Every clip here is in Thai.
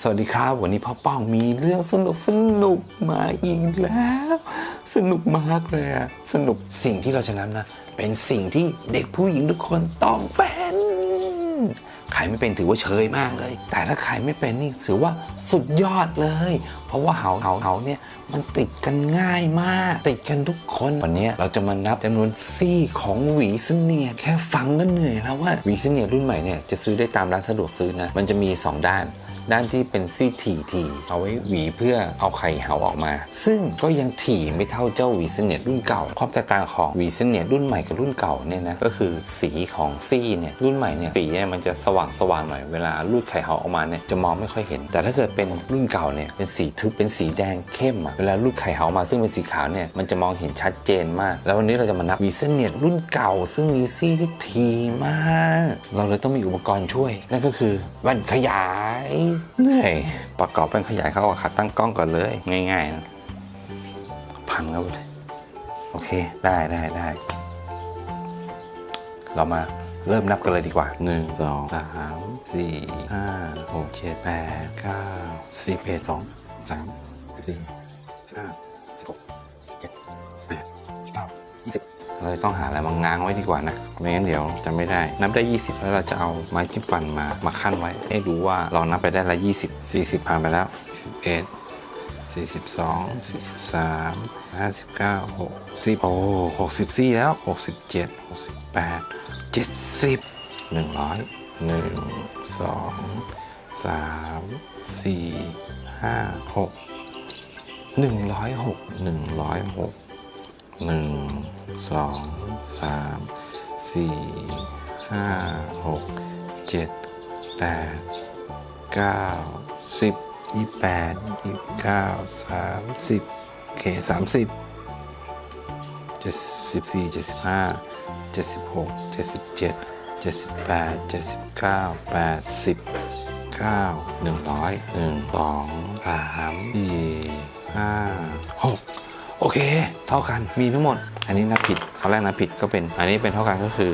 สวัสดีครับ วันนี้พ่อป้องมีเรื่องสนุกสนุกมาอีกแล้ว สนุกมากเลยอะสนุกสิ่งที่เราจะนำนะ เป็นสิ่งที่เด็กผู้หญิงทุกคนต้องเป็น ใครไม่เป็นถือว่าเชยมากเลย แต่ถ้าใครไม่เป็นนี่ถือว่าสุดยอดเลย เพราะว่าเหาเหาเหาเนี่ยมันติดกันง่ายมาก ติดกันทุกคนวันนี้เราจะมานับจำนวนซี่ของหวีเสเนียแค่ฟังก็เหนื่อยแล้วว่าหวีเสเนียรุ่นใหม่เนี่ยจะซื้อได้ตามร้านสะดวกซื้อนะมันจะมี 2 ด้านด้านที่เป็นซี่ถี่ทีเอาไว้หวีเพื่อเอาไข่เหาออกมา ซึ่งก็ยังถี่ไม่เท่าเจ้าหวีเสนียดรุ่นเก่า ความแตกต่างของหวีเสนียดรุ่นใหม่กับรุ่นเก่าเนี่ยนะก็คือสีของซี่เนี่ยรุ่นใหม่เนี่ยสีเนี่ยมันจะสว่างสว่างหน่อยเวลาลูดไข่เหาออกมาเนี่ยจะมองไม่ค่อยเห็น แต่ถ้าเกิดเป็นรุ่นเก่าเนี่ยเป็นสีทึบเป็นสีแดงเข้มอะเวลาลูดไข่เหามาซึ่งเป็นสีขาวเนี่ยมันจะมองเห็นชัดเจนมาก แล้ววันนี้เราจะมานับวีเสนียดรุ่นเก่า ซึ่งมีซี่ที่ทีมาก เราเลยต้องมีอุปกรณ์ช่วย นั่นก็คือแว่นขยายเหนื่อยประกอบแว่นขยายเข้ากับขาตั้งกล้องก่อนเลย ง่ายๆนะพันเข้าไปเลยโอเคได้ได้ได้เรามา เริ่มนับกันเลยดีกว่า 1 2 3 4 5 6 7 8 9 10 1 2 3 4 5 16 17 18 19 20เราจะต้องหาอะไรมาง้างไว้ดีกว่านะ ไม่งั้นเดี๋ยวจะไม่ได้ นับได้ 20 แล้วเราจะเอาไม้จิ้มฟันมา มาขั้นไว้ ให้รู้ว่าเรานับไปได้ละ 20 40 ผ่านไปแล้ว11 42 43 59 60 โอ้64 แล้ว 67 68 70 100 1 2 3 4 5 6 106 106 1 2 3 4 5 6 7 8 9 10 ยี่แปดยี่เก้าสามสิบโอเคสามสิบเจ็ดสิบสี่เจ็ดสิบห้าเจ็ดสิบหกเจ็ดสิบเจ็ดเจ็ดสิบแปดเจ็ดสิบเก้าแปดสิบเก้าหนึ่งร้อยหนึ่งสองสามสี่ห้าหกโอเค เท่ากันมีทั้งหมด อันนี้นับผิดเขาแรกนับผิดก็เป็น อันนี้เป็นเท่ากันก็คือ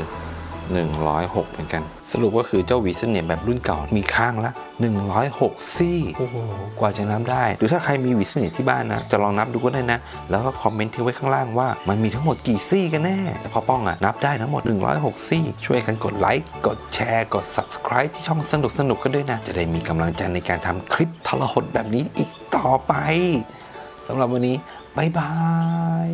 106 เหมือนกัน สรุปก็คือเจ้าวีเซเนียแบบรุ่นเก่ามีข้างละ 106 ซี่ โอ้โห กว่าจะนับได้ หรือถ้าใครมีวีเซเนียที่บ้านนะ จะลองนับดูก็ได้นะ แล้วก็คอมเมนต์ทิ้งไว้ข้างล่างว่ามันมีทั้งหมดกี่ซี่กันแน่ แต่พอป้องอะนับได้ทั้งหมด 106 ซี่ ช่วยกันกดไลค์ กดแชร์ กด subscribe ที่ช่องสนุกสนุกกันด้วยนะ จะได้มีกำลังใจในการทำคลิปทรหดแบบนี้อีกต่อไปสำหรับวันนี้บ๊ายบาย